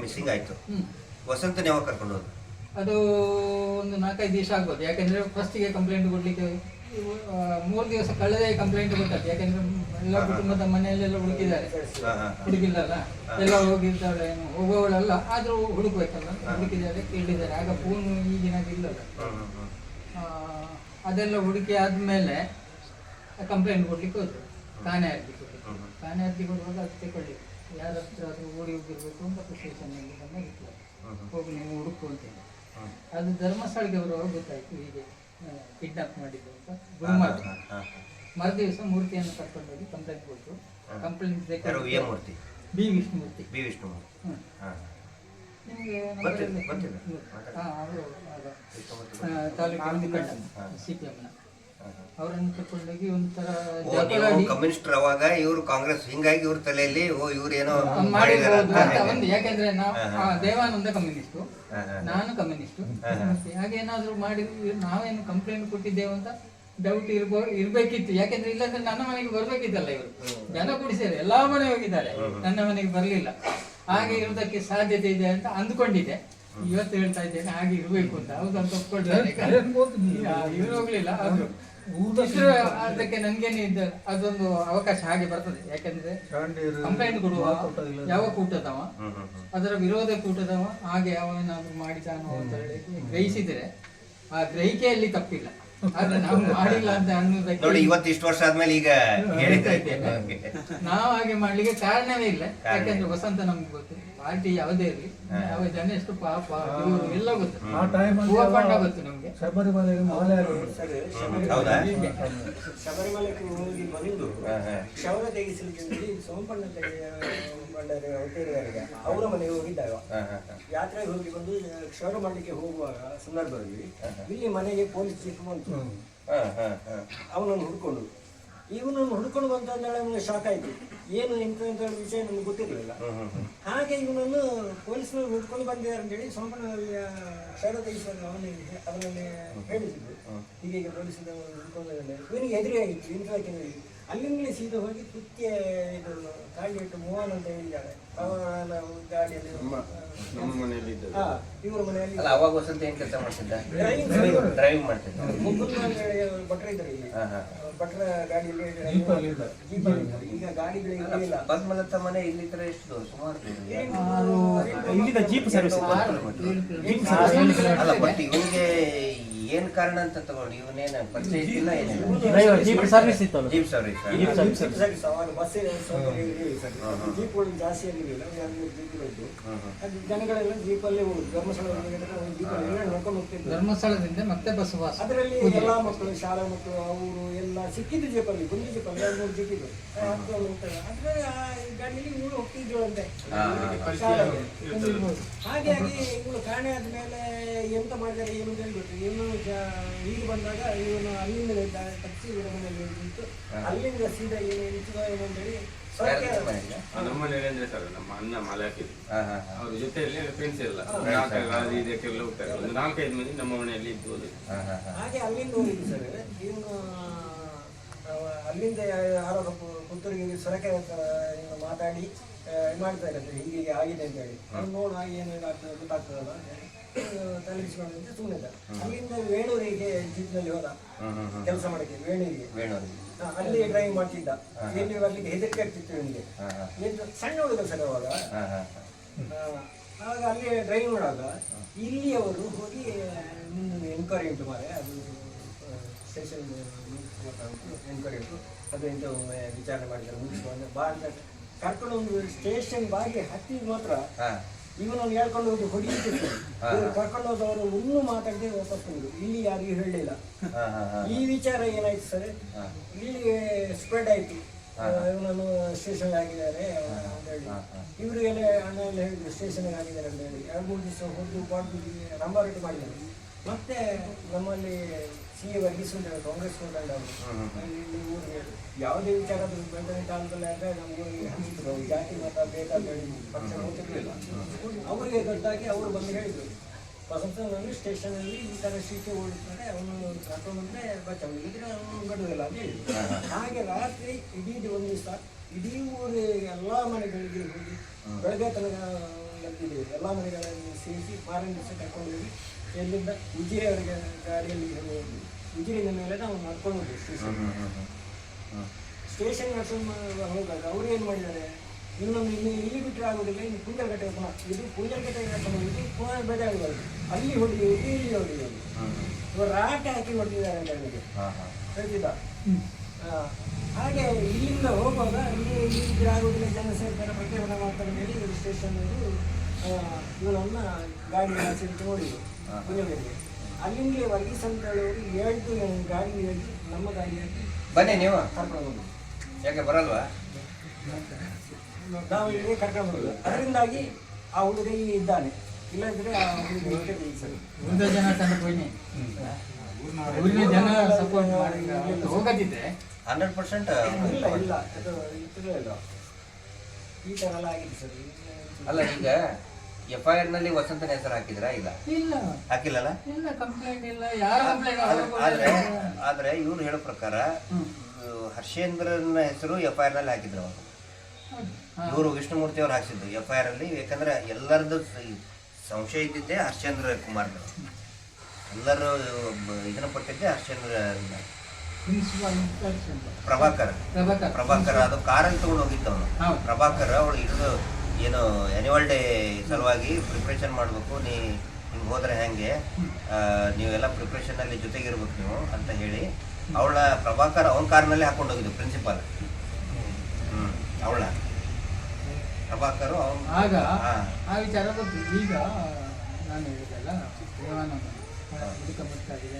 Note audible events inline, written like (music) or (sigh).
Missing ಆಯ್ತು. ವಸಂತ ಯಾವಾಗ ಕರ್ಕೊಂಡು ಹೋದ್ರು ಅದು ಒಂದು ನಾಲ್ಕೈದು ದಿವಸ ಆಗ್ಬೋದು. ಯಾಕಂದ್ರೆ ಫಸ್ಟಿಗೆ ಕಂಪ್ಲೇಂಟ್ ಕೊಡ್ಲಿಕ್ಕೆ ಮೂರು ದಿವಸ ಕಳೆದೇ ಕಂಪ್ಲೇಂಟ್ ಕೊಟ್ಟದ್ದು. ಯಾಕಂದ್ರೆ ಎಲ್ಲ ಕುಟುಂಬದ ಮನೆಯಲ್ಲೆಲ್ಲ ಹುಡುಕಿದ್ದಾರೆ. ಹುಡುಕಿಲ್ಲಲ್ಲ. ಹುಡುಗಿಲ್ಲಲ್ಲ? ಎಲ್ಲ ಹೋಗಿದ್ದಾರೆ ಏನು ಹೋಗುವವಳೆಲ್ಲ ಆದ್ರೂ ಹುಡುಕ್ಬೇಕಲ್ಲ? ಹುಡುಕಿದ್ದಾರೆ ಕೇಳಿದ್ದಾರೆ. ಆಗ ಫೋನ್ ಈಗಿನಾಗ ಇಲ್ಲಲ್ಲ. ಹ್ಮ್, ಹ್ಮ್, ಹ್ಮ್. ಆ, ಅದೆಲ್ಲ ಹುಡುಕಿ ಆದ್ಮೇಲೆ ಕಂಪ್ಲೇಂಟ್ ಕೊಡ್ಲಿಕ್ಕೆ ಹೋದ್ರು. ತಾನೇ ಅರ್ಜಿ ಕೊಡ್ಲಿಕ್ಕೆ. ತಾನೇ. ಅರ್ಜಿ ಕೊಡುವಾಗ ಅದು ತಗೊಳ್ಳಿ ಯಾರ ಹತ್ರ ಅದು ಓಡಿ ಹೋಗಿರ್ಬೇಕು ಅಂತ ಖುಷಿ ಚೆನ್ನಾಗಿ ಇತ್ತು ಹ್ಮ್, ಹ್ಮ್. ಹೋಗಿ ನೀವು ಹುಡುಕು ಅಂತೇಳಿ ಅದು ಧರ್ಮಸ್ಥಳಕ್ಕೆ ಬರುವಾಗ ಗೊತ್ತಾಯ್ತು ಹೀಗೆ ಕಿಡ್ನಾಪ್ ಮಾಡಿದ್ದು ಅಂತ. ಗುರುಮಾತು. ಮರುದಿವಸ ಮೂರ್ತಿಯನ್ನು ಕರ್ಕೊಂಡೋಗಿ ಕಂಪ್ಲೇಂಟ್ ಕೊಟ್ಟು ಹಾ. Complaint Murthy B Vishnu Murthy B Vishnu Murthy Vishnumurthy. ನಿಮಗೆ ಅವರು ತಾಲೂಕಿನ. ಸಿ ಪಿ ಎಮ್ನ. ಅವರನ್ನು ತಕೊಂಡೋಗಿ ಒಂಥರ ಓ ನೀವು ಜಗಳಾಡಿ ಕಮ್ಯುನಿಸ್ಟ್ ಅವಾಗ ಇವರು ಕಾಂಗ್ರೆಸ್ ಹಿಂಗಾಗಿ ಇವ್ರ ತಲೆಯಲ್ಲಿ ಓ ಇವ್ರು ಏನೋ ಒಂದು ಯಾಕೆಂದ್ರೆ ನಾವು ದೇವಾನಂದ ಕಮ್ಯುನಿಸ್ಟು. ನಾನು ಕಮ್ಯುನಿಸ್ಟು. ಹಾಗೇನಾದ್ರೂ ಮಾಡಿ ನಾವೇನು ಕಂಪ್ಲೇಂಟ್ ಕೊಟ್ಟಿದ್ದೇವೆ ಅಂತ ಡೌಟ್ ಇರ್ಬೋ ಇರ್ಬೇಕಿತ್ತು. ಯಾಕೆಂದ್ರೆ ಇಲ್ಲಾಂದ್ರೆ ನನ್ನ ಮನೆಗೆ ಬರ್ಬೇಕಿದ್ದಲ್ಲ ಇವರು. ಜನ ಕುಡಿಸಿದ್ದಾರೆ. ಎಲ್ಲಾ ಮನೆ ಹೋಗಿದ್ದಾರೆ. ನನ್ನ ಮನೆಗೆ ಬರ್ಲಿಲ್ಲ. ಹಾಗೆ ಇರೋದಕ್ಕೆ ಸಾಧ್ಯತೆ ಇದೆ ಅಂತ ಅಂದ್ಕೊಂಡಿದ್ದೆ. ಇವತ್ತು ಹೇಳ್ತಾ ಇದ್ದೇನೆ ಹಾಗೆ ಇರ್ಬೇಕು ಅಂತ. ಹೌದಂತ ಒಪ್ಕೊಳ್ತಾರೆ ಇವ್ರು ಹೋಗ್ಲಿಲ್ಲ ಆದ್ರು. ಇದ್ರು ಅದಕ್ಕೆ ನನ್ಗೇನು ಇದ್ದ ಅದೊಂದು ಅವಕಾಶ ಹಾಗೆ ಬರ್ತದೆ. ಯಾಕಂದ್ರೆ ಕಂಪ್ಲೇಂಟ್ ಕೊಡುವ ಯಾವ ಕೂಟದವ. ಅದರ ವಿರೋಧ ಕೂಟದವ? ಹಾಗೆ ಅವನಾದ್ರೂ ಮಾಡಿದಾನೋ ಅಂತ ಹೇಳಿ ಗ್ರಹಿಸಿದ್ರೆ ಆ ಗ್ರಹಿಕೆಯಲ್ಲಿ ತಪ್ಪಿಲ್ಲ. ಆದ್ರೆ ನಾವು ಮಾಡಿಲ್ಲ ಅಂತ ನೋಡಿ ಇವತ್ತು ಇಷ್ಟು ವರ್ಷ ಆದ್ಮೇಲೆ ಈಗ (laughs) ನಾವು ಹಾಗೆ ಮಾಡ್ಲಿಕ್ಕೆ ಕಾರಣವೇ ಇಲ್ಲ. ಯಾಕಂದ್ರೆ ವಸಂತ ನಮ್ಗೆ ಗೊತ್ತು. ಪಾರ್ಟಿ ಯಾವುದೇ ಇರಲಿ ಯಾವ ಜನ ಎಷ್ಟು ಪಾಪ ಇವ್ರು ಎಲ್ಲ ಗೊತ್ತು. ಆ ಟೈಮಲ್ಲಿ ಹೂವಪ್ಪಣ್ಣ ಗೊತ್ತು ನಮ್ಗೆ. ಶಬರಿಮಲೆಗೆ ಮಾಲೆ ಶಬರಿಮಲೆಗೆ ಹೋಗಿ ಬಂದು. ಶವರ ತೆಗೆಸಲಿಕ್ಕೆ ಸೋಮಪಣ್ಣ ಭಂಡಾರಿ ಅವತೇರಿಯವರಿಗೆ ಅವರ ಮನೆಗೆ ಹೋಗಿದ್ದಾಗ. ಯಾತ್ರೆಗೆ ಹೋಗಿ ಬಂದು ಕ್ಷೌರ ಮಾಡಲಿಕ್ಕೆ ಹೋಗುವಾಗ ಸಂದರ್ಭದಲ್ಲಿ ಇಲ್ಲಿ ಮನೆಗೆ ಪೊಲೀಸ್ ಚೀಫ್ ಬಂತು. ಹಾ, ಹಾ, ಹಾ. ಅವನನ್ನು ಹುಡ್ಕೊಂಡು ಇವನನ್ನು ಹುಡ್ಕೊಂಡು ಬಂತ ಅಂದೇಳಿ ಅವನಿಗೆ ಶಾಕ್ ಆಯ್ತು. ಏನು ಎಂತ ಅಂತ ವಿಷಯ ನನಗೆ ಗೊತ್ತಿರಲಿಲ್ಲ. ಹಾಗೆ ಇವನನ್ನು ಪೊಲೀಸ್ನವರು ಹುಡ್ಕೊಂಡು ಬಂದಿದ್ದಾರೆ ಅಂತೇಳಿ ಸೋಮಣ್ಣ ಶರದ ಈಶ್ವರ ಅವನಿಗೆ ಅವನಲ್ಲಿ ಹೇಳಿದ್ರು. ಹೀಗೆ ಪೊಲೀಸ್ ಹುಡ್ಕೊಂಡು ಬಂದಿದ್ದಾರೆ. ಇವನಿಗೆ ಹೆದರಿ ಆಗಿತ್ತು ಹೇಳಿ. ಅಲ್ಲಿಂದಲೇ ಸೀದಾ ಹೋಗಿ ಕುತ್ತಿಗೆ ಇದು ಗಾಡಿ ಇಟ್ಟು ಮೋಹನ್ ಅಂತ ಹೇಳಿದ್ದಾಳೆ ಅವನ ಗಾಡಿಯಲ್ಲಿ ಹಾ ಇವ್ರ ಮನೆಯಲ್ಲಿ ಅಲ್ಲ ಅವಾಗ ವಸಂತ ಏನ್ ಕೆಲಸ ಮಾಡ್ತಿದ್ದ? ಡ್ರೈವಿಂಗ್ ಡ್ರೈವಿಂಗ್ ಮಾಡ್ತಿದ್ದ? ಹೇಳಿ ಭಟ್ರ ಇದ್ದಾರೆ ಇಲ್ಲಿ. ಭಟ್ರ ಗಾಡಿಯಲ್ಲಿ ಜೀಪಲ್ಲಿ. ಈಗ ಗಾಡಿಗಳಿಗೆ ಇಲ್ಲ ಪದ್ಮಲತಾ ಮನೆ ಇಲ್ಲಿದ್ರ ಎಷ್ಟು ಸುಮಾರು ಇಲ್ಲಿಂದ ಜೀಪ್ ಸರ್ವಿಸ್. ಅಲ್ಲ ಬಟ್ ಇವನಿಗೆ ಏನ್ ಕಾರಣ ಅಂತ ತಗೊಂಡು ಇವನೇನ ಪರಿಚಯ ಇದ್ದಿಲ್ಲ ಏನಿಲ್ಲ? ಜೀಪ್ ಸರ್ವಿಸ್ ಇತ್ತಲ್ಲ jeep service jeep service jeep service ಅವಾಗ ಜೀಪ್ಗಳು ಜಾಸ್ತಿ ಆಗಿರಲಿಲ್ಲ ಒಂದು ಎರಡು ಮೂರು ಜೀಪ್ಗಳು ಇದ್ದು ಅದು ಜನಗಳೆಲ್ಲ ಜೀಪಲ್ಲೇ ಹೋಗುದು ಧರ್ಮಸ್ಥಳ ಜೀಪಲ್ಲಿ ನೋಡ್ಕೊಂಡು ಹೋಗ್ತಿದ್ರು ಧರ್ಮಸ್ಥಳದಿಂದ ಮತ್ತೆ ಬಸ್ ವಾಸ. ಅದರಲ್ಲಿ ಎಲ್ಲಾ ಮಕ್ಕಳು ಶಾಲಾ ಮಕ್ಕಳು ಅವರು ಎಲ್ಲ ಸಿಕ್ಕಿದ್ದು ಜೀಪಲ್ಲಿ ಗುಂಡಿ ಜೀಪಲ್ಲಿ ಎರಡು ಮೂರು ಜೀಪ್ ಆದ್ರೆ ಆ ಗಾಡಿಯಲ್ಲಿ ಹೋಗ್ತಿದ್ರು ಅಂತೆ. ಹಾಗಾಗಿ ಇವಳು ಕಾಣೆ ಆದ್ಮೇಲೆ ಎಂತ ಮಾಡಿದ್ದಾರೆ ಏನು ಅಂತ ಇನ್ನು ಇವನು ಈಗ ಬಂದಾಗ ಇವನು ಅಲ್ಲಿಂದ ತಪ್ಪಿಸಿ ಇವರ ಮನೆಯಲ್ಲಿ ನಿಂತು ಅಲ್ಲಿಂದ ಸೀದಾ ಏನು ನಿಂತಿದೋ ಏನು ಅಂತೇಳಿ ನಮ್ಮ ಮನೇಲಿ ಅಂದ್ರೆ ಸರ್ ನಮ್ಮ ಅಣ್ಣ ಮಲಾಕಿದ್ರು ಹಾ ಹಾ ಹಾ. ಅವ್ರ ಜೊತೆಯಲ್ಲಿ ಫ್ರೆಂಡ್ಸ್ ಎಲ್ಲ. ಅದು ಇದಕ್ಕೆಲ್ಲ ಹೋಗ್ತಾರೆ. ಒಂದು ನಾಲ್ಕೈದು ಮಂದಿ ನಮ್ಮ ಮನೆಯಲ್ಲಿ ಇದ್ದು ಹಾಗೆ ಅಲ್ಲಿಂದ ಹೋಗಿದ್ದು ಸರ್. ಇವನು ಅಲ್ಲಿಂದ ಯಾರೋ ಪುತ್ತೂರಿಗೆ ಸೊರಕೆ ಮಾತಾಡಿ ಮಾಡ್ತಾ ಇರುತ್ತೆ ಹೀಗೆ ಆಗಿದೆ ಅಂತ ಹೇಳಿ. ನೋಡ ಹಾಗೆ ಏನೇನು ಆಗ್ತದೆ ಗೊತ್ತಾಗ್ತದಲ್ಲ. ತಲೆಬಿಸ್ಕೊಂಡು ಸುಮ್ಮನೆ ಅಲ್ಲಿಂದ ವೇಣೂರಿಗೆ ಜೀಪ್ನಲ್ಲಿ ಹೋದ ಕೆಲಸ ಮಾಡಕ್ಕೆ ವೇಣೂರಿಗೆ. ಅಲ್ಲಿ ಡ್ರೈವಿಂಗ್ ಮಾಡ್ತಿದ್ದ. ಎಲ್ಲಿ ಬರ್ಲಿಕ್ಕೆ ಹೆದರಿಕೆ ಆಗ್ತಿತ್ತು ನಿಮಗೆ ಸಣ್ಣ ಹುಡುಗ ಸರ್ ಅವಾಗ. ಆವಾಗ ಅಲ್ಲಿ ಡ್ರೈವಿಂಗ್ ಮಾಡುವಾಗ ಇಲ್ಲಿಯವರು ಹೋಗಿ ಎನ್ಕ್ವೈರಿ ಉಂಟು ಮಾರೆ ಅದು ಸ್ಟೇಷನ್ ಎನ್ಕ್ವೈರಿ ಉಂಟು. ಅದು ಎಂತ ವಿಚಾರಣೆ ಮಾಡಿದ್ದಾರೆ. ಮುಗಿಸ್ಕೊಂಡು ಅಂತ. ಕರ್ಕೊಂಡು ಒಂದು ಸ್ಟೇಷನ್ ಬಾಗಿ ಹತ್ತಿ ಮಾತ್ರ ಇವನು ಇವನನ್ನು ಹೇಳ್ಕೊಂಡು ಹೋಗಿ ಹೊಡಿಯುತ್ತಿತ್ತು ಕರ್ಕೊಂಡು ಹೋದವರು ಇನ್ನೂ ಮಾತಾಡದೆ ವಾಪಸ್ ಬಂದರು ಇಲ್ಲಿ ಯಾರಿಗೂ ಹೇಳಲಿಲ್ಲ. ಈ ವಿಚಾರ ಏನಾಯ್ತು ಸರ್. ಇಲ್ಲಿ ಸ್ಪ್ರೆಡ್ ಆಯ್ತು. ಇವನನ್ನು ಸ್ಟೇಷನ್ ಆಗಿದ್ದಾರೆ ಅಂತ ಹೇಳಿ. ಹಾ, ಹಾ. ಇವರು ಎಲ್ಲ ಅಣ್ಣ ಎಲ್ಲ ಹೇಳಿದ್ರು ಸ್ಟೇಷನ್ ಆಗಿದ್ದಾರೆ ಅಂತ ಹೇಳಿ. ಎರಡು ಮೂರು ದಿವಸ ಹೊದ್ದು ಬಾಡ್ದು ರಂಬಾರೆಟ್ಟು ಮಾಡಿದ್ದಾರೆ. ಮತ್ತೆ ನಮ್ಮಲ್ಲಿ ಸಿ ಎ ವರ್ಗೀಸ್ ಉಂಟು ಕಾಂಗ್ರೆಸ್ ಮುಖಂಡ ಅವರು. ಯಾವುದೇ ವಿಚಾರ ಆದ್ರೂ ಕಾಲದಲ್ಲಿ ಆದರೆ ನಮ್ಮ ಊರಿಗೆ ಜಾತಿ ಮತ ಬೇಕಾದ ಪಕ್ಷ ಗೊತ್ತಿರಲಿಲ್ಲ ಅವರಿಗೆ ದೊಡ್ಡಾಗಿ ಅವರು ಬಂದು ಹೇಳಿದ್ರು. ಬಸಂತನಲ್ಲಿ ಸ್ಟೇಷನಲ್ಲಿ ಈ ಥರ ಸೀಟಿ ಓಡಿಸ್ತಾರೆ, ಅವನು ಕರ್ಕೊಂಡು ಬಂದರೆ ಬಚಾವ್. ಇದ್ರೆ ಅವನು ಬಿಡೋದಿಲ್ಲ ಅಂತ ಹೇಳಿ ಹಾಗೆ ರಾತ್ರಿ ಇಡೀ ಒಂದು ದಿವಸ, ಇಡೀ ಊರು ಎಲ್ಲ ಮನೆಗಳಿಗೆ ಹೋಗಿ ಬೆಳಗ್ಗೆ ತನಕ ಬಂದಿದ್ದೇವೆ ಎಲ್ಲ ಮನೆಗಳನ್ನು ಸೇರಿಸಿ ಮಾರನೇ ದಿವಸ ಕರ್ಕೊಂಡು ಹೋಗಿ ಎಲ್ಲಿಂದ ಅವರಿಗೆ ಗಾಡಿಯಲ್ಲಿ ಹೋಗಿ ಉಜಿರಿನ ಮೇಲೆ ನಾವು ನಡ್ಕೊಂಡು ಹೋದ್ವಿ ಸ್ಟೇಷನ್ ಸ್ಟೇಷನ್ ಹೋಗಾಗ ಹೋದಾಗ ಅವ್ರು ಏನು ಮಾಡಿದ್ದಾರೆ? ಇನ್ನೊಂದು ಇನ್ನು ಇಲ್ಲಿ ಬಿಟ್ಟರೆ ಆಗೋದಿಲ್ಲ ಇನ್ನು ಪೂಜಲ್ಗಟ್ಟೆ ಪುನಃ ಇದು ಪೂಜಲ್ಗಟ್ಟೆ ಕರ್ಕೊಂಡು ಹೋಗಿ ಪುನಃ ಆಗಬಾರ್ದು ಅಲ್ಲಿ ಹೊಡೆದು ಇಲ್ಲಿ ಹೊಡೆಯೋದು ಇವರು ರಾಟೆ ಹಾಕಿ ಹೊಡೆದಿದ್ದಾರೆ ಅಂತ ನನಗೆ ಹೇಳ್ತಿದ್ದ ಹಾಗೆ ಇಲ್ಲಿಂದ ಹೋಗುವಾಗ ಇಲ್ಲಿ ಇಲ್ಲಿ ಬಿಟ್ಟರೆ ಆಗೋದಿಲ್ಲ ಜನ ಬಟ್ಟೆ ಪ್ರತಿಭಟನೆ ಮಾಡ್ತಾರೆ ಅಂತ ಹೇಳಿ ಇವರು ಸ್ಟೇಷನ್ ಇವರನ್ನ ಗಾಡಿ ಆಚರಿಸಿ ನೋಡಿದ್ರು ಪುಣ್ಯವೇರಿಗೆ ಅಲ್ಲಿಂದಲೇ ವರ್ಗೀಸ್ ಅಂತ ಹೇಳೋರು ಹೇಳ್ತು ನನ್ನ ಗಾಡಿ ಹೇಳಿ ನಮ್ಮ ಗಾಡಿಯಾಗಿ ಬನ್ನಿ ನೀವು ಕರ್ಕೊಂಡು ಬಂದು ಯಾಕೆ ಬರಲ್ವಾ? ನಾವು ಇಲ್ಲೇ ಕರ್ಕೊಂಡು ಬರೋದು ಅದರಿಂದಾಗಿ ಆ ಹುಡುಗ ಇಲ್ಲಿ ಇದ್ದಾನೆ. ಇಲ್ಲದಿದ್ರೆ ಆ ಹುಡುಗ ಜನ ತಂದು ಹೋಯ್ನಿ ಊರಿನ ಜನ ಸಪೋರ್ಟ್ ಮಾಡಿ ಹೋಗದಿದ್ರೆ ಹಂಡ್ರೆಡ್ ಪರ್ಸೆಂಟ್ ಇಲ್ಲ ಇಲ್ಲ. ಅದು ಇಲ್ಲ. ಈ ಥರ ಎಲ್ಲ ಆಗಿದೆ ಸರ್. ಅಲ್ಲ ಈಗ ಎಫ್ ಐ ಆರ್ನಲ್ಲಿ ವಸಂತನ ಹೆಸರು ಹಾಕಿದ್ರಾ ಇಲ್ಲ ಇಲ್ಲ. ಹಾಕಿಲ್ಲಲ್ಲ? ಇಲ್ಲ ಕಂಪ್ಲೇಂಟ್ ಇಲ್ಲ. ಯಾರ ಕಂಪ್ಲೇಂಟ್ ಆದ್ರೆ- ಇವ್ರು ಹೇಳೋ ಪ್ರಕಾರ ಇದು ಹರ್ಷೇಂದ್ರನ ಹೆಸರು ಎಫ್ ಐ ಆರ್ನಲ್ಲಿ ಹಾಕಿದ್ರು ಅವರು. ಇವರು ವಿಷ್ಣುಮೂರ್ತಿ ಅವ್ರು ಹಾಕ್ಸಿದ್ರು ಎಫ್ ಐ ಆರ್ ಅಲ್ಲಿ. ಯಾಕಂದ್ರೆ ಎಲ್ಲರದ್ದು ಸಂಶಯ ಇದ್ದಿದ್ದೆ ಹರ್ಷೇಂದ್ರ ಕುಮಾರ್ ಎಲ್ಲರೂ ಇದನ್ನು ಪಟ್ಟಿದ್ದೆ ಹರ್ಷೇಂದ್ರ ಪ್ರಭಾಕರ್. ಪ್ರಭಾಕರ್. ಅದು ಕಾರಲ್ಲಿ ತಗೊಂಡು ಹೋಗಿದ್ದ ಅವನು. ಪ್ರಭಾಕರ್ ಅವಳು ಇದು ಏನು ಆ್ಯನ್ಯುವಲ್ ಡೇ ಸಲುವಾಗಿ ಪ್ರಿಪ್ರೇಷನ್ ಮಾಡಬೇಕು. ನೀ ಹಿಂಗೆ ಹೋದ್ರೆ ಹೆಂಗೆ? ನೀವೆಲ್ಲ ಪ್ರಿಪ್ರೇಷನಲ್ಲಿ ಜೊತೆಗಿರ್ಬೇಕು ನೀವು ಅಂತ ಹೇಳಿ ಅವಳ ಪ್ರಭಾಕರ್ ಅವನ ಕಾರ್ನಲ್ಲಿ ಹಾಕೊಂಡು ಹೋಗಿದ್ದು ಪ್ರಿನ್ಸಿಪಾಲ್ ಹ್ಞೂ ಅವಳ. ಪ್ರಭಾಕರ್ ಅವ್ರ ಆಗ ಹಾ. ಆ ವಿಚಾರ ಗೊತ್ತು ಈಗ ನಾನು ಹೇಳಿದಲ್ಲ ದೇವಾನಂದ ಇದಕ್ಕೆ ಮುಟ್ಟಾಗಿದೆ